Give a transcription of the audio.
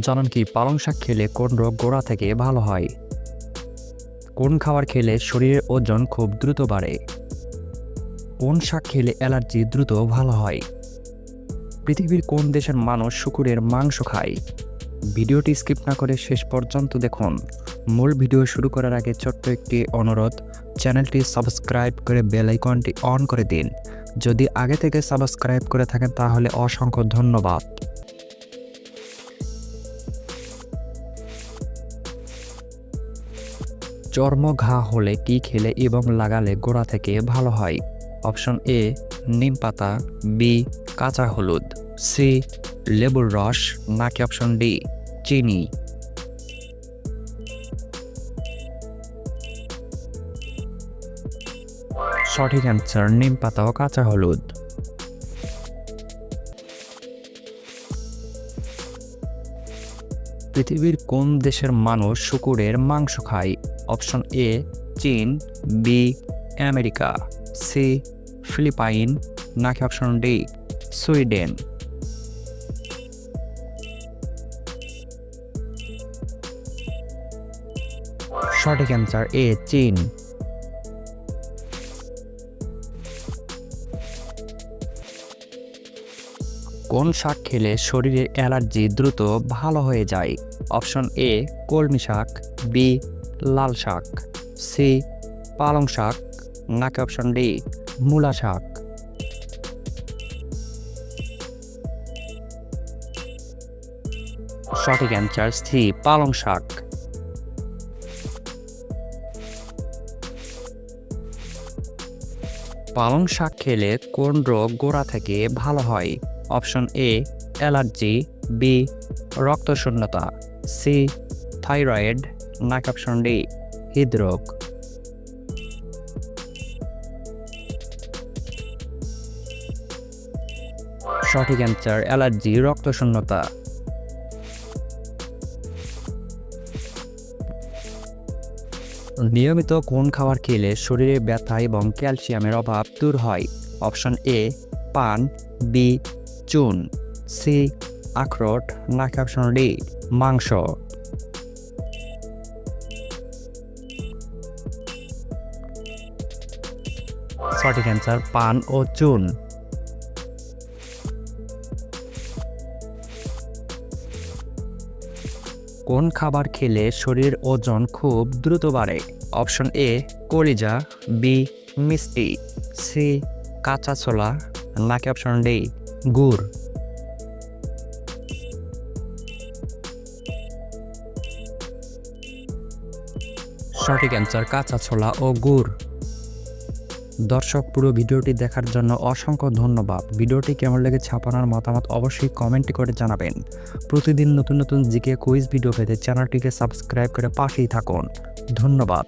জানেন কি, পালং শাক খেলে কোন রোগ গোড়া থেকে ভালো হয়? কোন খাবার খেলে শরীরের ওজন খুব দ্রুত বাড়ে? কোন শাক খেলে অ্যালার্জি দ্রুত ভালো হয়? পৃথিবীর কোন দেশের মানুষ শুকুরের মাংস খায়? ভিডিওটি স্কিপ না করে শেষ পর্যন্ত দেখুন। মূল ভিডিও শুরু করার আগে ছোট্ট একটি অনুরোধ, চ্যানেলটি সাবস্ক্রাইব করে বেল আইকনটি অন করে দিন। যদি আগে থেকে সাবস্ক্রাইব করে থাকেন তাহলে অসংখ্য ধন্যবাদ। চর্ম ঘা হলে কি খেলে এবং লাগালে গোড়া থেকে ভালো হয়? অপশন এ, নিম পাতা, বি, কাঁচা হলুদ, সি, লেবুর রস, নাকি অপশন ডি, চিনি। সঠিক অ্যান্সার, নিম পাতা ও কাঁচা হলুদ। পৃথিবীর কোন দেশের মানুষ শুকুরের মাংস খায়? অপশন এ চীন বি আমেরিকা সি ফিলিপাইন, নাকি অপশন ডি সুইডেন? সঠিক অ্যান্সার এ চীন। কোন শাক খেলে শরীরের অ্যালার্জি দ্রুত ভালো হয়ে যায়? অপশন এ, কলমি শাক, বি, লাল শাক, সি, পালং শাক, নাকি অপশন ডি, মূলা শাক। সঠিক অ্যান্সার সি, পালং শাক। পালং শাক খেলে কোন রোগ গোড়া থেকে ভালো হয়? অপশন এ, অ্যালার্জি, বি, রক্তশূন্যতা, সি, থাইরয়েড, নাকি অপশন ডি, হৃদরোগ। সঠিক অ্যান্সার, অ্যালার্জি, রক্তশূন্যতা। নিয়মিত কোন খাবার খেলে শরীরে ব্যথা এবং ক্যালসিয়ামের অভাব দূর হয়? অপশন এ, পান, বি চুন। সি, আখরোট নাকি অপশন ডি মাংস। সঠিক অ্যান্সার, পান ও চুন। কোন খাবার খেলে শরীর ওজন খুব দ্রুত বাড়ে? অপশন এ, কলিজা, বি, মিষ্টি। সি, কাঁচা ছোলা নাকি অপশন ডি গুড়। সঠিক অ্যান্সার কাঁচা ছোলা ও গুড়। দর্শক, পুরো ভিডিওটি দেখার জন্য অসংখ্য ধন্যবাদ। ভিডিওটি কেমন লেগেছে আপনার মতামত অবশ্যই কমেন্ট করে জানাবেন। প্রতিদিন নতুন নতুন জিকে কুইজ ভিডিও পেতে চ্যানেলটিকে সাবস্ক্রাইব করে পাশেই থাকুন। ধন্যবাদ।